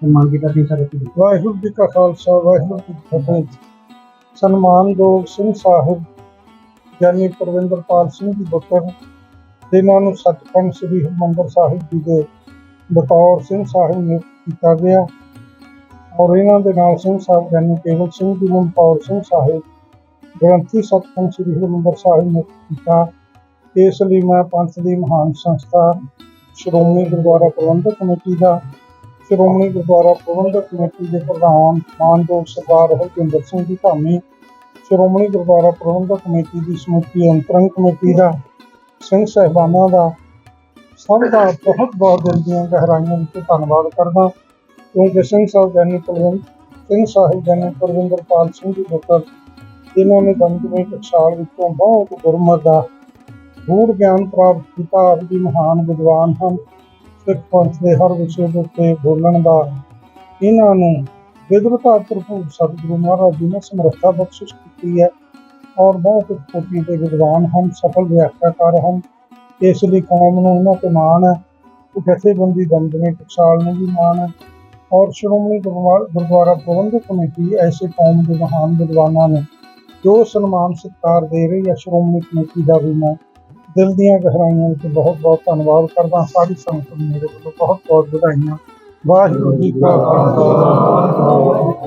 ਸਨਮਾਨ ਕੀਤਾ ਸੀ ਸਰ ਤੁਸੀਂ ਵਾਹਿਗੁਰੂ ਜੀ ਕਾ ਖਾਲਸਾ, ਵਾਹਿਗੁਰੂ ਜੀ ਕੀ ਫਤਿਹ ਸਨਮਾਨਯੋਗ ਸਿੰਘ ਸਾਹਿਬ, ਗਿਆਨੀ ਪਰਵਿੰਦਰਪਾਲ ਸਿੰਘ ਜੀ ਪੁੱਤਰ ਜਿਨ੍ਹਾਂ ਨੂੰ ਸੱਚਖੰਡ ਸ੍ਰੀ ਹਰਿਮੰਦਰ ਸਾਹਿਬ ਜੀ ਦੇ ਬਤੌਰ ਸਿੰਘ ਸਾਹਿਬ ਨਿਯੁਕਤ ਕੀਤਾ ਗਿਆ। ਔਰ ਇਹਨਾਂ ਦੇ ਨਾਲ ਸਿੰਘ ਸਾਹਿਬ ਗਿਆਨੀ ਕੇਵਲ ਸਿੰਘ ਜੀ ਨੂੰ ਸਿੰਘ ਸਾਹਿਬ, ਗ੍ਰੰਥੀ ਸਤਿਗੁਰ ਸ੍ਰੀ ਹਰਿਮੰਦਰ ਸਾਹਿਬ ਨਿਯੁਕਤ ਕੀਤਾ। ਇਸ ਲਈ ਮੈਂ ਪੰਥ ਦੀ ਮਹਾਨ ਸੰਸਥਾ, ਸ਼੍ਰੋਮਣੀ ਗੁਰਦੁਆਰਾ ਪ੍ਰਬੰਧਕ ਕਮੇਟੀ ਦਾ, ਸ਼੍ਰੋਮਣੀ ਗੁਰਦੁਆਰਾ ਪ੍ਰਬੰਧਕ ਕਮੇਟੀ ਦੇ ਪ੍ਰਧਾਨ ਮਾਨਯੋਗ ਸਰਦਾਰ ਹਰਜਿੰਦਰ ਸਿੰਘ ਜੀ ਧਾਮੀ, ਸ਼੍ਰੋਮਣੀ ਗੁਰਦੁਆਰਾ ਪ੍ਰਬੰਧਕ ਕਮੇਟੀ ਦੀ ਸਮੁੱਚੀ ਅੰਤਰੰਗ ਕਮੇਟੀ ਦਾ, ਸਿੰਘ ਸਹਿਬਾਨਾਂ ਦਾ, ਸਭ ਦਾ ਬਹੁਤ ਬਹੁਤ ਦਿਲ ਦੀਆਂ ਗਹਿਰਾਈਆਂ ਵਿੱਚ ਧੰਨਵਾਦ ਕਰਦਾ। ਕਿਉਂਕਿ ਸਿੰਘ ਸਾਹਿਬ ਗਿਆਨੀ ਕੁਲਵੰਤ ਸਿੰਘ ਸਾਹਿਬ ਗਿਆਨੀ ਪਰਵਿੰਦਰਪਾਲ ਸਿੰਘ ਜੀ ਪੁੱਤਰ ਜਿਨ੍ਹਾਂ ਨੇ ਦਮਦਮੀ ਟਕਸਾਲ ਵਿੱਚੋਂ ਬਹੁਤ ਗੁਰਮਤ ਦਾ ਗੂੜ ਗਿਆਨ ਪ੍ਰਾਪਤ ਕੀਤਾ, ਆਪ ਜੀ ਮਹਾਨ ਵਿਦਵਾਨ ਹਨ, ਸਿੱਖ ਪੰਥ ਦੇ ਹਰ ਵਿਸ਼ੇ ਦੇ ਉੱਤੇ ਬੋਲਣ ਦਾ। ਇਹਨਾਂ ਨੂੰ ਵਿਦਵਤਾ ਭਰਪੂਰ ਸਤਿਗੁਰੂ ਮਹਾਰਾਜ ਜੀ ਨੇ ਸਮਰੱਥਾ ਬਖਸ਼ਿਸ਼ ਕੀਤੀ ਹੈ ਔਰ ਬਹੁਤ ਕੋਟੀ ਦੇ ਵਿਦਵਾਨ ਹਨ, ਸਫਲ ਵਿਆਖਿਆਕਾਰ ਹਨ। ਇਸ ਲਈ ਕੌਮ ਨੂੰ ਉਹਨਾਂ ਤੇ ਮਾਣ ਹੈ। ਜਥੇਬੰਦੀ ਦਮਦਮੀ ਟਕਸਾਲ ਨੂੰ ਵੀ ਮਾਣ ਹੈ। ਔਰ ਸ਼੍ਰੋਮਣੀ ਗੁਰਦੁਆਰਾ ਗੁਰਦੁਆਰਾ ਪ੍ਰਬੰਧਕ ਕਮੇਟੀ, ਐਸੇ ਕੌਮ ਦੇ ਮਹਾਨ ਵਿਦਵਾਨਾਂ ਨੂੰ ਜੋ ਸਨਮਾਨ ਸਤਿਕਾਰ ਦੇ ਰਹੀ ਹੈ ਸ਼੍ਰੋਮਣੀ ਕਮੇਟੀ ਦਾ ਵੀ ਮੈਂ ਦਿਲ ਦੀਆਂ ਗਹਿਰਾਈਆਂ ਵਿੱਚ ਬਹੁਤ ਬਹੁਤ ਧੰਨਵਾਦ ਕਰਦਾ ਸਾਰੀ ਸੰਗਤ ਨੂੰ ਮੇਰੇ ਵੱਲੋਂ ਬਹੁਤ ਬਹੁਤ ਵਧਾਈਆਂ। ਵਾਹਿਗੁਰੂ ਜੀ ਕਾ ਖਾਲਸਾ।